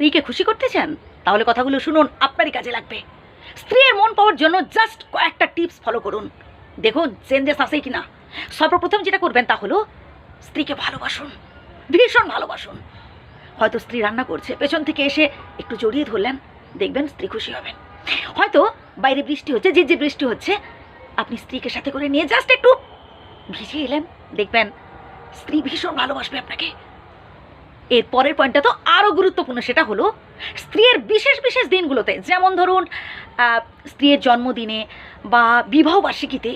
স্ত্রীকে খুশি করতে চান, তাহলে কথাগুলো শুনুন, আপনারই কাজে লাগবে। স্ত্রীর মন পাওয়ার জন্য জাস্ট কয়েকটা টিপস ফলো করুন। দেখুন চেঞ্জেস আসে কিনা। সর্বপ্রথম যেটা করবেন তা হলো, স্ত্রীকে ভালোবাসুন, ভীষণ ভালোবাসুন। হয়তো স্ত্রী রান্না করছে, পেছন থেকে এসে একটু জড়িয়ে ধরলেন, দেখবেন স্ত্রী খুশি হবেন। হয়তো বাইরে বৃষ্টি হচ্ছে, যে যে বৃষ্টি হচ্ছে, আপনি স্ত্রীকে সাথে করে নিয়ে জাস্ট একটু ভিজে এলেন, দেখবেন স্ত্রী ভীষণ ভালোবাসবে আপনাকে। এর পরের পয়েন্টটা তো আরও গুরুত্বপূর্ণ, সেটা হলো স্ত্রীর বিশেষ বিশেষ দিনগুলোতে, যেমন ধরুন স্ত্রীর জন্মদিনে বা বিবাহ বার্ষিকীতে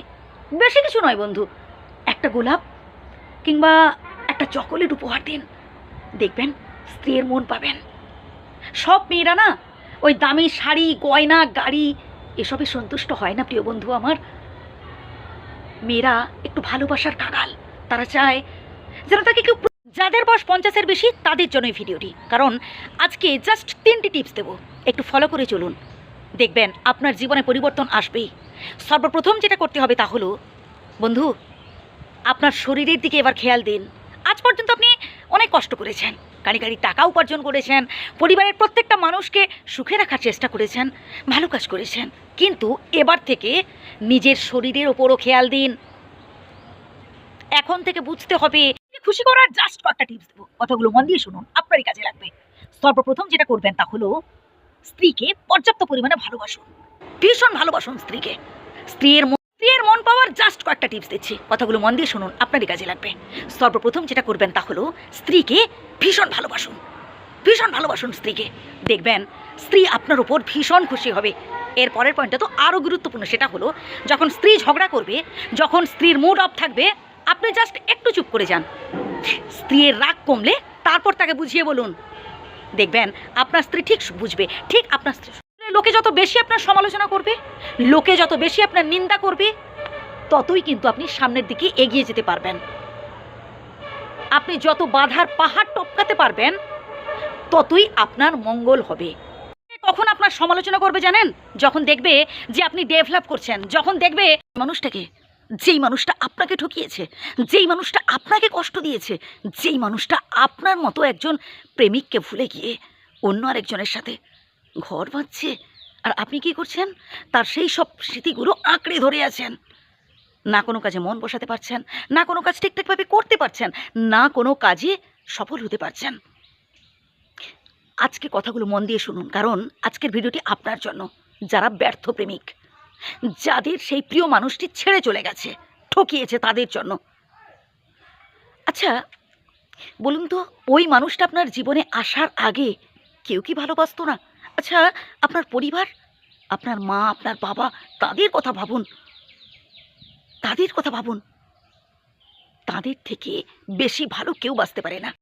বেশি কিছু নয় বন্ধু, একটা গোলাপ কিংবা একটা চকোলেট উপহার দিন। দেখবেন স্ত্রীর মন পাবেন। সব মেয়েরা না, ওই দামি শাড়ি, গয়না, গাড়ি, এসবে সন্তুষ্ট হয় না, প্রিয় বন্ধু আমার। মেয়েরা একটু ভালোবাসার কাগাল তারা চায় যেন তাকে কেউ যাদের বয়স পঞ্চাশের বেশি, তাদের জন্য এই ভিডিওটি। কারণ আজকে জাস্ট তিনটি টিপস দেবো। একটু ফলো করে চলুন। দেখবেন আপনার জীবনে পরিবর্তন আসবেই। সর্বপ্রথম যেটা করতে হবে তা হলো, বন্ধু, আপনার শরীরের দিকে এবার খেয়াল দিন। আজ পর্যন্ত আপনি অনেক কষ্ট করেছেন। গাড়ি গাড়ি টাকা উপার্জন করেছেন। পরিবারের প্রত্যেকটা মানুষকে সুখে রাখার চেষ্টা করেছেন। ভালো কাজ করেছেন। কিন্তু এবার থেকে নিজের শরীরের ওপরও খেয়াল দিন। এখন থেকে বুঝতে হবে খুশি করার জাস্ট কয়েকটা টিপস দেবো। কথাগুলো মন দিয়ে শুনুন, আপনারই কাজে লাগবে। সর্বপ্রথম যেটা করবেন তা হলো স্ত্রীকে পর্যাপ্ত পরিমাণে ভালোবাসুন। ভীষণ ভালোবাসুন স্ত্রীকে। স্ত্রীর স্ত্রীর মন পাওয়ার জাস্ট কয়েকটা টিপস দিচ্ছি। কথাগুলো মন দিয়ে শুনুন, আপনারই কাজে লাগবে। সর্বপ্রথম যেটা করবেন তা হলো স্ত্রীকে ভীষণ ভালোবাসুন। ভীষণ ভালোবাসুন স্ত্রীকে। দেখবেন স্ত্রী আপনার উপর ভীষণ খুশি হবে। এর পরের পয়েন্টটা তো আরও গুরুত্বপূর্ণ, সেটা হলো যখন স্ত্রী ঝগড়া করবে, যখন স্ত্রীর মুড অফ থাকবে আপনি জাস্ট একটু চুপ করে যান। স্ত্রীর রাগ কমলে তারপর তাকে বুঝিয়ে বলুন। দেখবেন, আপনার স্ত্রী ঠিক বুঝবে। ঠিক আপনার স্ত্রী লোকে যত বেশি আপনার সমালোচনা করবে, লোকে যত বেশি আপনার নিন্দা করবে, ততই কিন্তু আপনি সামনের দিকে এগিয়ে যেতে পারবেন। আপনি যত বাধার পাহাড় টপকাতে পারবেন, ততই আপনার মঙ্গল হবে। কখন আপনার সমালোচনা করবে জানেন? যখন দেখবে যে আপনি ডেভেলপ করছেন, যখন দেখবে মানুষটাকে যেই মানুষটা আপনাকে ঠকিয়েছে, যেই মানুষটা আপনাকে কষ্ট দিয়েছে, যেই মানুষটা আপনার মতো একজন প্রেমিককে ভুলে গিয়ে অন্য আরেকজনের সাথে ঘর বাঁধছে। আর আপনি কি করছেন? তার সেই সব স্মৃতিগুলো আঁকড়ে ধরে আছেন। না কোনো কাজে মন বসাতে পারছেন, না কোনো কাজ ঠিকঠাকভাবে করতে পারছেন, না কোনো কাজে সফল হতে পারছেন। আজকে কথাগুলো মন দিয়ে শুনুন, কারণ আজকের ভিডিওটি আপনার জন্য, যারা ব্যর্থ প্রেমিক। যাদের সেই প্রিয় মানুষটি ছেড়ে চলে গেছে, ঠকিয়েছে তাদের জন্য। আচ্ছা বলুন তো, ওই মানুষটা আপনার জীবনে আসার আগে কেউ কি ভালোবাসতো না? আচ্ছা আপনার পরিবার, আপনার মা, আপনার বাবা, তাদের কথা ভাবুন। তাদের কথা ভাবুন। তাদের থেকে বেশি ভালো কেউ বাঁচতে পারে না।